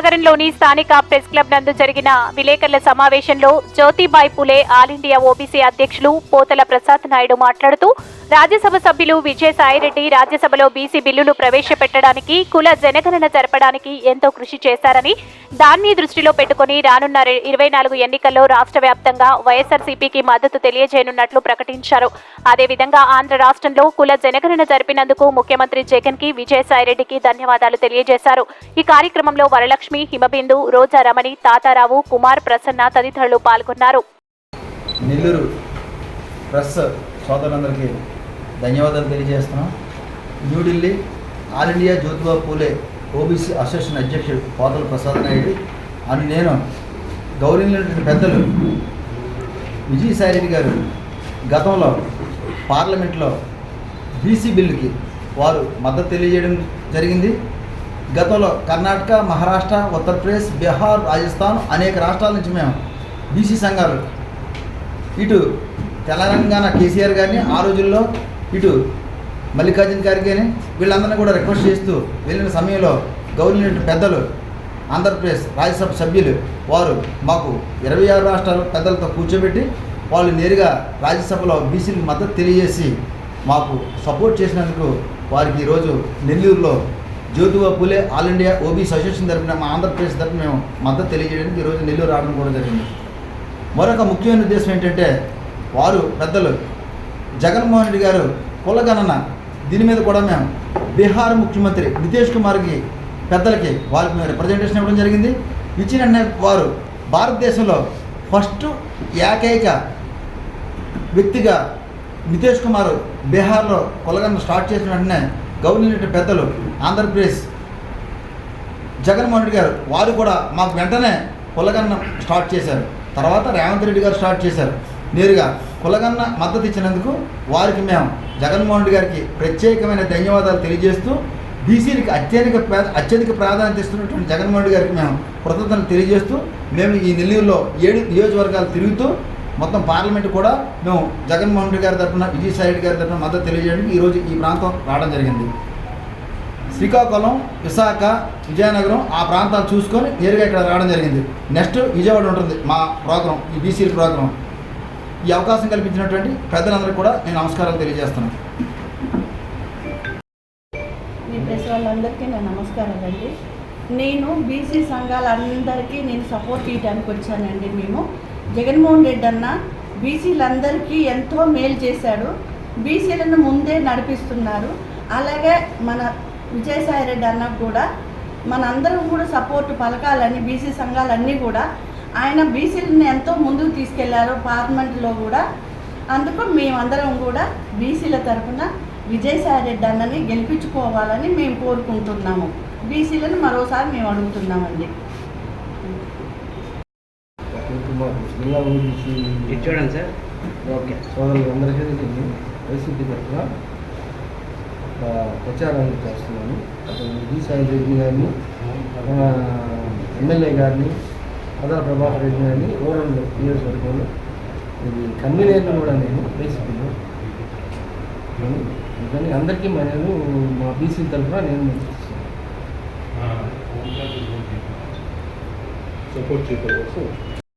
నగరంలోని స్థానిక press club నందు జరిగిన విలేకరుల సమావేశంలో Jyotibai Phule all India OBC అధ్యక్షులు పోతల ప్రసాద్ నాయుడు మాట్లాడుతూ రాజ్యసభ సభ్యులు విజయసాయిరెడ్డి రాజ్యసభలో బీసీ బిల్లులు ప్రవేశపెట్టడానికి కుల జనగణన జరపడానికి ఎంతో కృషి చేశారని దాన్ని దృష్టిలో పెట్టుకుని రానున్న ఇరవై నాలుగు ఎన్నికల్లో రాష్ట్ర వ్యాప్తంగా వైఎస్ఆర్సీపీకి మద్దతు తెలియజేయనున్నట్లు ప్రకటించారు. అదేవిధంగా ఆంధ్ర రాష్ట్రంలో కుల జనగణన జరిపినందుకు ముఖ్యమంత్రి జగన్కి విజయసాయిరెడ్డికి ధన్యవాదాలు తెలియజేశారు. ఈ కార్యక్రమంలో వరలక్ష్మి హిమబిందు రోజా రమణి తాతారావు కుమార్ ప్రసన్న తదితరులు పాల్గొన్నారు. నెల్లూరు ప్రెస్ సోదరులందరికీ ధన్యవాదాలు తెలియజేస్తున్నాం. New Delhi all India Jyotiba Phule OBC association అధ్యక్షుడు పోతల ప్రసాద్ నాయుడు. అని నేను గౌరవించినటువంటి పెద్దలు విజయసాయిరెడ్డి గారు గతంలో పార్లమెంట్లో బీసీ బిల్లుకి వారు మద్దతు తెలియజేయడం జరిగింది. గతంలో కర్ణాటక మహారాష్ట్ర ఉత్తరప్రదేశ్ బీహార్ రాజస్థాన్ అనేక రాష్ట్రాల నుంచి మేము బీసీ సంఘాలు. ఇటు తెలంగాణ కేసీఆర్ గారిని ఆ రోజుల్లో ఇటు మల్లికార్జున గారికి కానీ వీళ్ళందరినీ కూడా రిక్వెస్ట్ చేస్తూ వెళ్ళిన సమయంలో గవర్నమెంట్ పెద్దలు ఆంధ్రప్రదేశ్ రాజ్యసభ సభ్యులు వారు మాకు ఇరవై ఆరు రాష్ట్రాలు పెద్దలతో కూర్చోబెట్టి వాళ్ళు నేరుగా రాజ్యసభలో బీసీలకు మద్దతు తెలియజేసి మాకు సపోర్ట్ చేసినందుకు వారికి ఈరోజు నెల్లూరులో Jyotiba Phule all India OBC association తరఫున మా ఆంధ్రప్రదేశ్ తరఫున మేము మద్దతు తెలియజేయడానికి ఈరోజు నెల్లూరు రావడం కూడా జరిగింది. మరొక ముఖ్యమైన ఉద్దేశం ఏంటంటే వారు పెద్దలు జగన్మోహన్ రెడ్డి గారు కులగణన దీని మీద కూడా మేము బీహార్ ముఖ్యమంత్రి నితీష్ కుమార్కి పెద్దలకి వాళ్ళకి మేము రిప్రజెంటేషన్ ఇవ్వడం జరిగింది. ఇచ్చిన వారు భారతదేశంలో ఫస్ట్ ఏకైక వ్యక్తిగా నితీష్ కుమార్ బీహార్లో కులగణన స్టార్ట్ చేసిన వెంటనే గవర్నమెంట్ పెద్దలు ఆంధ్రప్రదేశ్ జగన్మోహన్ రెడ్డి గారు వారు కూడా మాకు వెంటనే కులగన్న స్టార్ట్ చేశారు. తర్వాత రేవంత్ రెడ్డి గారు స్టార్ట్ చేశారు. నేరుగా కులగన్న మద్దతు ఇచ్చినందుకు వారికి మేము జగన్మోహన్ రెడ్డి గారికి ప్రత్యేకమైన ధన్యవాదాలు తెలియజేస్తూ బీసీలకు అత్యధిక అత్యధిక ప్రాధాన్యత ఇస్తున్నటువంటి జగన్మోహన్ రెడ్డి గారికి మేము కృతజ్ఞతలు తెలియజేస్తూ మేము ఈ నెల్లూరులో ఏడు నియోజకవర్గాలు తిరుగుతూ మొత్తం పార్లమెంట్ కూడా మేము జగన్మోహన్ రెడ్డి గారి తరఫున విజయసాయి రెడ్డి గారి తరఫున మద్దతు తెలియజేయడానికి ఈరోజు ఈ ప్రాంతం రావడం జరిగింది. శ్రీకాకుళం విశాఖ విజయనగరం ఆ ప్రాంతాలు చూసుకొని నేరుగా ఇక్కడ రావడం జరిగింది. నెక్స్ట్ విజయవాడ ఉంటుంది మా ప్రోగ్రాం ఈ బీసీల ప్రోగ్రాం. ఈ అవకాశం కల్పించినటువంటి పెద్దలందరికీ కూడా నేను నమస్కారాలు తెలియజేస్తున్నాను. మీ ప్రెస్ వాళ్ళందరికీ నా నమస్కారాలు అండి నేను బీసీ సంఘాలందరికీ నేను సపోర్ట్ చేయడానికి వచ్చానండి మేము. జగన్మోహన్ రెడ్డి అన్న బీసీలందరికీ ఎంతో మేలు చేశాడు. బీసీలను ముందే నడిపిస్తున్నారు. అలాగే మన విజయసాయి రెడ్డి అన్న కూడా మనందరం కూడా సపోర్ట్ పలకాలని బీసీ సంఘాలన్నీ కూడా ఆయన బీసీలను ఎంతో ముందుకు తీసుకెళ్ళారు పార్లమెంట్లో కూడా. అందుకు మేమందరం కూడా బీసీల తరఫున విజయసాయి రెడ్డి అన్నని గెలిపించుకోవాలని మేము కోరుకుంటున్నాము. బీసీలను మరోసారి మేము అడుగుతున్నామండి. జిల్లా చూడండి సార్. ఓకే వైసీపీ తరఫున ప్రచారాన్ని చేస్తున్నాను. అతను విజయసాయి రెడ్డి గారిని ఎమ్మెల్యే గారిని అదన ప్రభాకర్ రెడ్డి గారిని రూరల్ నియోజకవర్గంలో ఇది కన్వీనర్ని కూడా నేను వైసీపీలో కానీ అందరికీ నేను మా బీసీ తరఫున నేను సపోర్ట్ కోసం